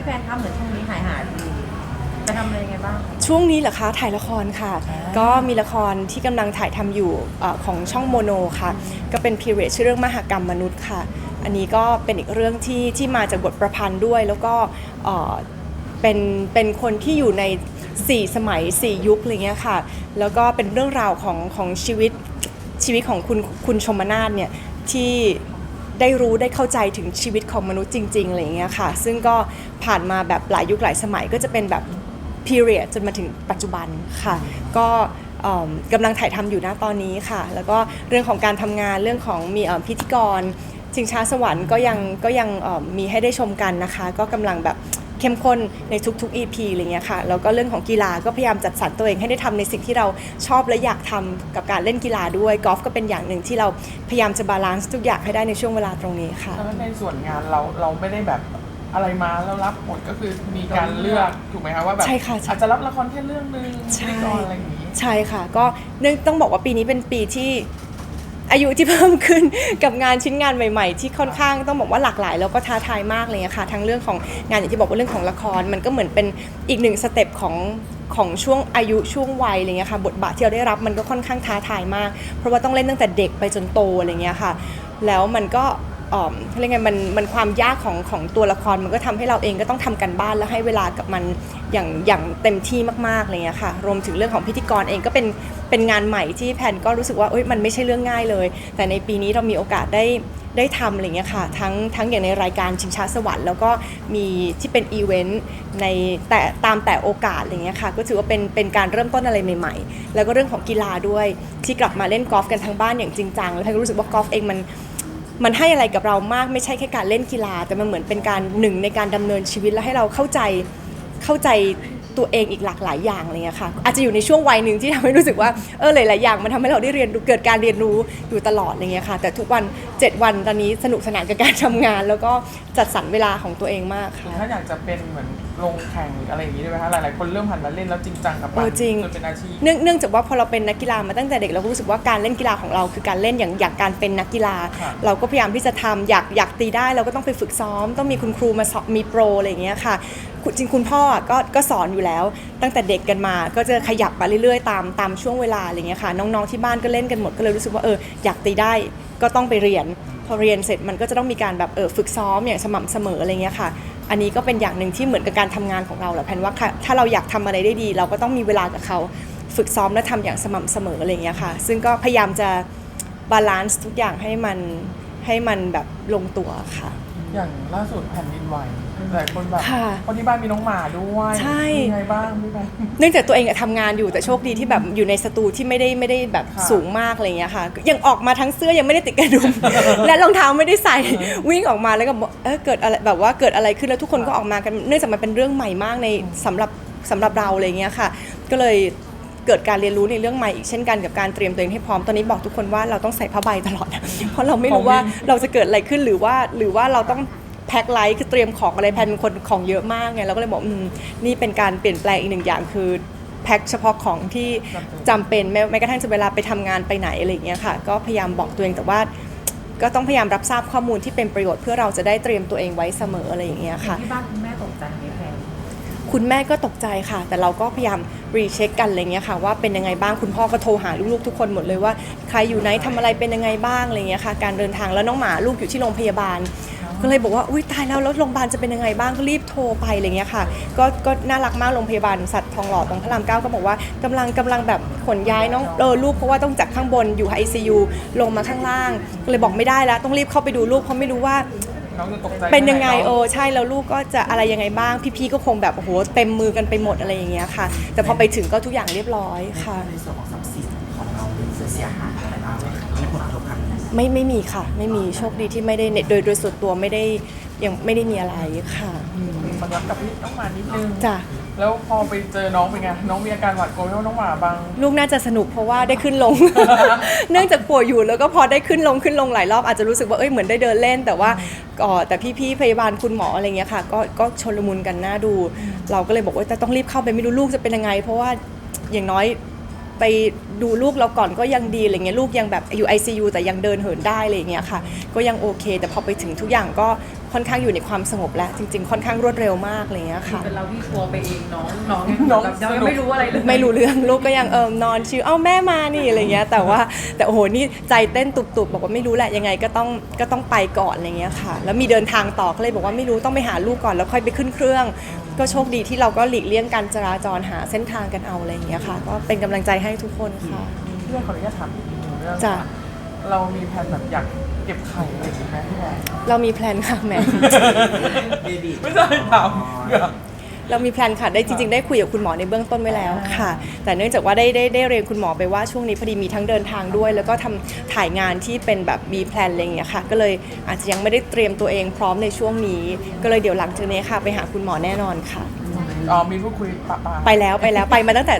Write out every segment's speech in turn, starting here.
พี่แพนคะเหมือนช่วงนี้หายหายไปจะทำอะไรยังไงบ้าง ช่วงนี้เหรอคะถ่ายละครค่ะ ก็มีละครที่กำลังถ่ายทำอยู่เออของช่องโมโนค่ะ ก็เป็นพีเรียดชื่อเรื่องมหากรรมมนุษย์ค่ะ อันนี้ก็เป็นอีกเรื่องที่ที่มาจากบทประพันธ์ด้วย แล้วก็เอ่อเป็นเป็นคนที่อยู่ใน 4 สมัย 4 ยุคอะไรเงี้ยค่ะ แล้วก็เป็นเรื่องราวของของชีวิตชีวิตของคุณคุณชมนาทเนี่ยที่ ได้รู้ได้เข้าใจถึงชีวิตของมนุษย์จริงๆอะไรอย่างเงี้ยค่ะ ซึ่งก็ผ่านมาแบบหลายยุคหลายสมัยก็จะเป็นแบบ period จนมาถึงปัจจุบันค่ะ ก็กำลังถ่ายทำอยู่นะตอนนี้ค่ะ แล้วก็เรื่องของการทำงานเรื่องของมีพิธีกรชิงช้าสวรรค์ก็ยังก็ยังมีให้ได้ชมกันนะคะ ก็กำลังแบบ เข้มข้นในทุกๆ EP อะไรเงี้ยค่ะแล้วก็เรื่องของกีฬาก็พยายามจัดสรรตัวเองให้ได้ทำในสิ่งที่เราชอบและอยากทำกับการเล่นกีฬาด้วยกอล์ฟก็เป็นอย่างหนึ่งที่เราพยายามจะบาลานซ์ทุกอย่างให้ได้ในช่วงเวลาตรงนี้ค่ะแล้วในส่วนงานเราเราไม่ได้แบบอะไรมาแล้วรับหมดก็คือมีการเลือกถูกไหมคะว่าแบบใช่ค่ะใช่อาจจะรับละครแค่เรื่องนึงใช่พิธีกรอะไรอย่างนี้ใช่ค่ะ ก็เนื่องต้องบอกว่าปีนี้เป็นปีที่ อายุที่เพิ่มขึ้นกับงานชิ้นงานใหม่ ๆ ที่ค่อนข้างต้องบอกว่าหลากหลาย แล้วก็ท้าทายมากเลยอะค่ะทั้งเรื่องของงานอย่างที่บอกว่าเรื่องของละคร มันก็เหมือนเป็นอีกหนึ่งสเต็ปของของช่วงอายุช่วงวัยอะไรเงี้ยค่ะบทบาทที่เราได้รับมันก็ค่อนข้างท้าทายมาก เพราะว่าต้องเล่นตั้งแต่เด็กไปจนโตอะไรเงี้ยค่ะ แล้วมันก็ เอ่อเรียกไงมันมันความยากของของตัวละครมันก็ทำให้เราเองก็ต้องทำกันบ้านและให้เวลากับมันอย่างอย่างเต็มที่มากๆอะไรเงี้ยค่ะรวมถึงเรื่องของพิธีกรเองก็เป็นเป็นงานใหม่ที่แพนก็รู้สึกว่าเอ้ยมันไม่ใช่เรื่องง่ายเลย แต่ในปีนี้เรามีโอกาสได้ได้ทำอะไรเงี้ยค่ะทั้งทั้งอย่างในรายการชิงช้าสวรรค์แล้วก็มีที่เป็นอีเวนต์ในแต่ตามแต่โอกาสอะไรเงี้ยค่ะก็ถือว่าเป็นเป็นการเริ่มต้นอะไรใหม่ๆ แล้วก็เรื่องของกีฬาด้วยที่กลับมาเล่นกอล์ฟกันทั้งบ้านอย่างจริงจังแล้วแพนก็รู้สึกว่ากอล์ฟเองมัน มันให้อะไรกับเรามากไม่ใช่แค่การเล่นกีฬา แต่มันเหมือนเป็นการหนึ่งในการดำเนินชีวิตและให้เราเข้าใจเข้าใจ ตัวเองอีกหลากหลายอย่างอะไรเงี้ยค่ะอาจจะอยู่ในช่วงวัยหนึ่งที่ทำให้รู้สึกว่าเออหลายๆอย่างมันทำให้เราได้เรียนรู้เกิดการเรียนรู้อยู่ตลอดอะไรเงี้ยค่ะ แต่ทุกวัน 7 วันตอนนี้สนุกสนานกับการทำงาน แล้วก็จัดสรรเวลาของตัวเองมากค่ะถ้าอยากจะเป็นเหมือนลงแข่งหรืออะไรอย่างนี้ได้ไหมคะหลายๆคนเริ่มหันมาเล่นแล้วจริงจังกับเออจริงจนเป็นอาชีพเนื่องเนื่องจากว่าพอเราเป็นนักกีฬามาตั้งแต่เด็กเราก็รู้สึกว่าการเล่นกีฬาของเราคือการเล่นอย่างอย่างการเป็นนักกีฬาครับเราก็พยายามที่จะทำอยากอยากตีได้เราก็ต้องไปฝึกซ้อม ต้องมีคุณครูมาสอนมีโปรอะไรอย่างเงี้ยค่ะคุณ จริงคุณพ่อก็ก็สอนอยู่แล้ว ตั้งแต่เด็กกันมาก็จะขยับมาเรื่อยๆ ตามตามช่วงเวลาอะไรเงี้ยค่ะน้องๆที่บ้านก็เล่นกันหมดก็เลยรู้สึกว่าเอออยากตีได้ก็ต้องไปเรียน พอเรียนเสร็จมันก็จะต้องมีการแบบเออฝึกซ้อมอย่างสม่ำเสมออะไรเงี้ยค่ะ อันนี้ก็เป็นอย่างหนึ่งที่เหมือนกับการทำงานของเราแหละแพนว่าถ้าเราอยากทำอะไรได้ดี เราก็ต้องมีเวลากับเขาฝึกซ้อมและทำอย่างสม่ำเสมออะไรเงี้ยค่ะ ซึ่งก็พยายามจะบาลานซ์ทุกอย่างให้มันให้มันแบบลงตัวค่ะ อย่างล่าสุดแผ่นดินไหว หลายคนแบบค่ะคนที่บ้านมีน้องหมาด้วยใช่เป็นไงบ้างพี่แพนเนื่องจากตัวเองอะทำงานอยู่แต่โชคดีที่แบบอยู่ในสตูที่ไม่ได้ไม่ได้แบบค่ะสูงมากอะไรอย่างเงี้ยค่ะ ยังออกมาทั้งเสื้อยังไม่ได้ติดกระดุม และรองเท้าไม่ได้ใส่วิ่งออกมาแล้วก็บอกเออเกิดอะไรแบบว่าเกิดอะไรขึ้นแล้วทุกคนก็ออกมากันเนื่องจากมันเป็นเรื่องใหม่มากในสำหรับสำหรับเราอะไรเงี้ยค่ะ ก็เลยเกิดการเรียนรู้ในเรื่องใหม่อีกเช่นกันกับการเตรียมตัวเองให้พร้อมตอนนี้บอกทุกคนว่าเราต้องใส่ผ้าใบตลอด เพราะเราไม่รู้ว่าเราจะเกิดอะไรขึ้นหรือว่าหรือว่าเราต้อง แพ็คไลท์คือเตรียมของอะไรแพนเป็นคนของเยอะมากไงเราก็เลยบอกอืมนี่เป็นการเปลี่ยนแปลงอีกหนึ่งอย่างคือแพ็คเฉพาะของที่จำเป็นแม้แม้กระทั่งจะเวลาไปทำงานไปไหนอะไรอย่างเงี้ยค่ะ ก็พยายามบอกตัวเองแต่ว่า ก็ต้องพยายามรับทราบข้อมูลที่เป็นประโยชน์เพื่อเราจะได้เตรียมตัวเองไว้เสมออะไรอย่างเงี้ยค่ะ ที่บ้านคุณแม่ตกใจไหมแพนคุณแม่ก็ตกใจค่ะ แต่เราก็พยายามรีเช็คกันอะไรเงี้ยค่ะ ว่าเป็นยังไงบ้างคุณพ่อก็โทรหาลูกๆทุกคนหมดเลยว่าใครอยู่ไหนทำอะไรเป็นยังไงบ้างอะไรเงี้ยค่ะ การเดินทางแล้วน้องหมาลูกอยู่ที่โรงพยาบาล ก็เลยบอกว่าอุ้ยตายแล้วแล้วโรงพยาบาลจะเป็นยังไงบ้างก็รีบโทรไปอะไรเงี้ยค่ะก็ก็น่ารักมากโรงพยาบาลสัตว์ทองหล่อตรงพระรามเก้าก็บอกว่ากำลังกำลังแบบขนย้ายน้องเออลูกเพราะว่าต้องจากข้างบนอยู่ ICU ลงมาข้างล่างก็เลยบอกไม่ได้แล้วต้องรีบเข้าไปดูลูกเพราะไม่รู้ว่าน้องจะตกใจเป็นยังไงหนเออใช่แล้วลูกก็จะอะไรยังไงบ้าง พี่ๆก็คงแบบโอ้โหเต็มมือกันไปหมดอะไรอย่างเงี้ยค่ะ แต่พอไปถึงก็ทุกอย่างเรียบร้อยค่ะในส่วนของทรัพย์สินของเราเสียหาย ไม่ไม่มีค่ะ ไม่มีโชคดีที่ไม่ได้เน็ตโดยโดยส่วนตัวไม่ได้ยังไม่ได้มีอะไรค่ะอืมมันรับกับพี่น้องหมานิดนึงจ้ะ แล้วพอไปเจอน้องเป็นไงน้องมีอาการหวาดกลัวไหมว่าน้องหมาบาง ลูกน่าจะสนุกเพราะว่าได้ขึ้นลง เนื่องจากป่วยอยู่แล้วก็พอได้ขึ้นลงขึ้นลงหลายรอบอาจจะรู้สึกว่าเอ้ยเหมือนได้เดินเล่น แต่ว่าก็แต่พี่ๆพยาบาลคุณหมออะไรเงี้ยค่ะก็ก็ชนลมุนกันน่าดู เราก็เลยบอกว่าแต่ต้องรีบเข้าไปไม่รู้ลูกจะเป็นยังไง เพราะว่าอย่างน้อย ไปดูลูกเราก่อนก็ยังดีอะไรเงี้ยลูกยังแบบอยู่ ICU แต่ยังเดินเหินได้อะไรเงี้ยค่ะ ก็ยังโอเค แต่พอไปถึงทุกอย่างก็ค่อนข้างอยู่ในความสงบแล้วจริง ๆ ค่อนข้างรวดเร็วมากอะไรเงี้ยค่ะ เป็นเราที่กลัวไปเองน้องน้องน้องแบบเราสนุยังกไม่รู้อะไรเลยไม่รู้เรื่องลูกก็ยังเออนอนชิวเอ้าแม่มานี่อะไรเงี้ยแต่ว่าแต่โอ้โหนี่ใจเต้นตุบๆบอกว่าไม่รู้แหละยังไงก็ต้องก็ต้องไปก่อนอะไรเงี้ยค่ะ แล้วมีเดินทางต่อก็เลยบอกว่าไม่รู้ต้องไปหาลูกก่อนแล้วค่อยไปขึ้นเครื่อง ก็โชคดีที่เราก็หลีกเลี่ยงการจราจรหาเส้นทางกันเอาอะไรเงี้ยค่ะ ก็เป็นกำลังใจให้ทุกคนค่ะ พี่แอนขออนุญาตถามอีกหนึ่งเรื่องจ้ะ เรามีแผนแบบอยากเก็บไข่อะไรอย่างงี้ไหมพี่แอนเรามีแพลนค่ะแหม่ เบบีไม่ใช่ถามเผื่อ เรามีแพลนค่ะได้จริงๆ ได้คุยกับคุณหมอในเบื้องต้นไว้แล้วค่ะ แต่เนื่องจากว่าได้ได้ได้เรียนคุณหมอไปว่าช่วงนี้พอดีมีทั้งเดินทางด้วย แล้วก็ทำถ่ายงานที่เป็นแบบมีแพลนอะไรอย่างเงี้ยค่ะ ก็เลยอาจจะยังไม่ได้เตรียมตัวเองพร้อมในช่วงนี้ ก็เลยเดี๋ยวหลังจากนี้ค่ะ ไปหาคุณหมอแน่นอนค่ะอ๋อมีพูดคุยปะปาไปแล้วไปแล้วไปมาตั้งแต่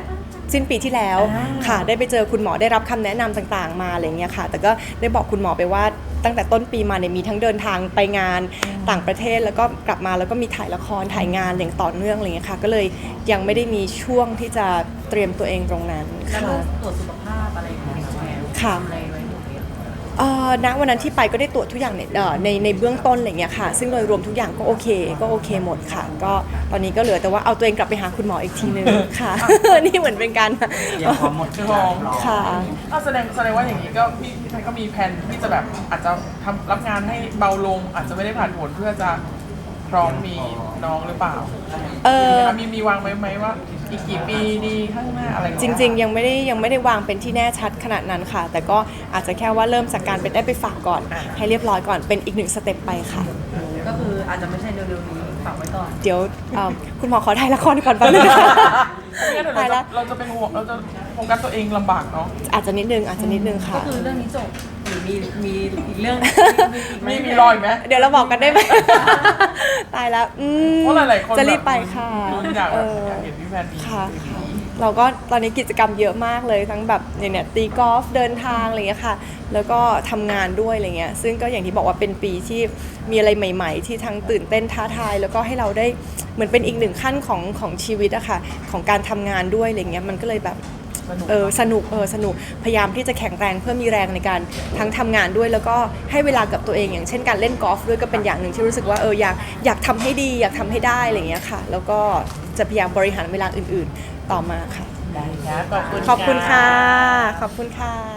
สิ้นปีที่แล้วค่ะ ได้ไปเจอคุณหมอได้รับคำแนะนำต่างๆ มาอะไรเงี้ยค่ะ แต่ก็ได้บอกคุณหมอไปว่า ตั้งแต่ต้นปีมาเนี่ยมีทั้งเดินทางไปงานต่างประเทศแล้วก็กลับมาแล้วก็มีถ่ายละครถ่ายงานอย่างต่อเนื่องอะไรเงี้ยค่ะ ก็เลยยังไม่ได้มีช่วงที่จะเตรียมตัวเองตรงนั้นแล้วค่ะตรวจสุขภาพอะไรอย่างเงี้ยแม่ค่ะ เลยเอ่อณวันนั้นที่ไปก็ได้ตรวจทุกอย่างในเอ่อในในเบื้องต้นอะไรเงี้ยค่ะ ซึ่งโดยรวมทุกอย่างก็โอเค ก็โอเคหมดค่ะ ก็ตอนนี้ก็เหลือแต่ว่าเอาตัวเองกลับไปหาคุณหมออีกทีนึงค่ะ นี่เหมือนเป็นการ เตรียมพร้อมหมดทุกอย่างรอค่ะ อ้าวแสดงแสดงว่าอย่างนี้ก็พี่พี่แพนก็มีแผนที่จะแบบอาจจะทำรับงานให้เบาลง อาจจะไม่ได้ผ่านผลเพื่อจะ พร้อมมีน้องหรือเปล่าเออ มีมีวางไว้ไหมว่า อีกกี่ปีดีข้างหน้าอะไรอย่าจเยริง ๆ ยังไม่ได้ยังไม่ได้วางเป็นที่แน่ชัดขนาดนั้นค่ะ แต่ก็อาจจะแค่ว่าเริ่มจากการเป็นได้ไปฝากก่อน ให้เรียบร้อยก่อนเป็นอีกหนึ่งสเต็ปไปค่ะ ก็คืออาจจะไม่ใช่เร็วๆนี้ฝากไว้ก่อน เดี๋ยวเอ่อคุณหมอขอถ่ายละครก่อนแป๊บนึง ไม่งั้นเดี๋ยวตายเราแล้จะวเราจะเป็นห่วงเราจะโฟกัสตัวเองลำบากเนาะอาจจะนิดนึงอาจจะนิดนึงก็ค่ะ คือเรื่องนี้จบหรือ มีมีอีกเรื่องอีกไหมีมีรอยไหม เดี๋ยวเราบอกกันได้ไหม ตายแล้วอืมเพราะหลายๆคนจะรีบแบบไปค่ะลุ้นอยากเอแบบออยากเห็นพี่แพนมีค่ะค่ะ เราก็ตอนนี้กิจกรรมเยอะมากเลยทั้งแบบเนี่ยเนี่ยตีกอล์ฟเดินทางอะไรเงี้ยค่ะ แล้วก็ทำงานด้วยอะไรเงี้ยซึ่งก็อย่างที่บอกว่าเป็นปีที่มีอะไรใหม่ ๆ ที่ทั้งตื่นเต้นท้าทาย แล้วก็ให้เราได้เหมือนเป็นอีกหนึ่งขั้นของของชีวิตอะค่ะของการทำงานด้วยอะไรเงี้ยมันก็เลยแบบสนุก เออสนุกเออสนุกพยายามที่จะแข็งแรงเพื่อมีแรงในการทั้งทำงานด้วย แล้วก็ให้เวลากับตัวเองอย่างเช่นการเล่นกอล์ฟด้วยก็เป็นอย่างหนึ่งที่รู้สึกว่าเอออยากอยากทำให้ดีอยากทำให้ได้อะไรอย่างเงี้ยค่ะ แล้วก็จะพยายามบริหารเวลาอื่น ๆ ต่อมาค่ะได้ครับขอบคุณขอบคุณรับค่ะ ขอบคุณค่ะ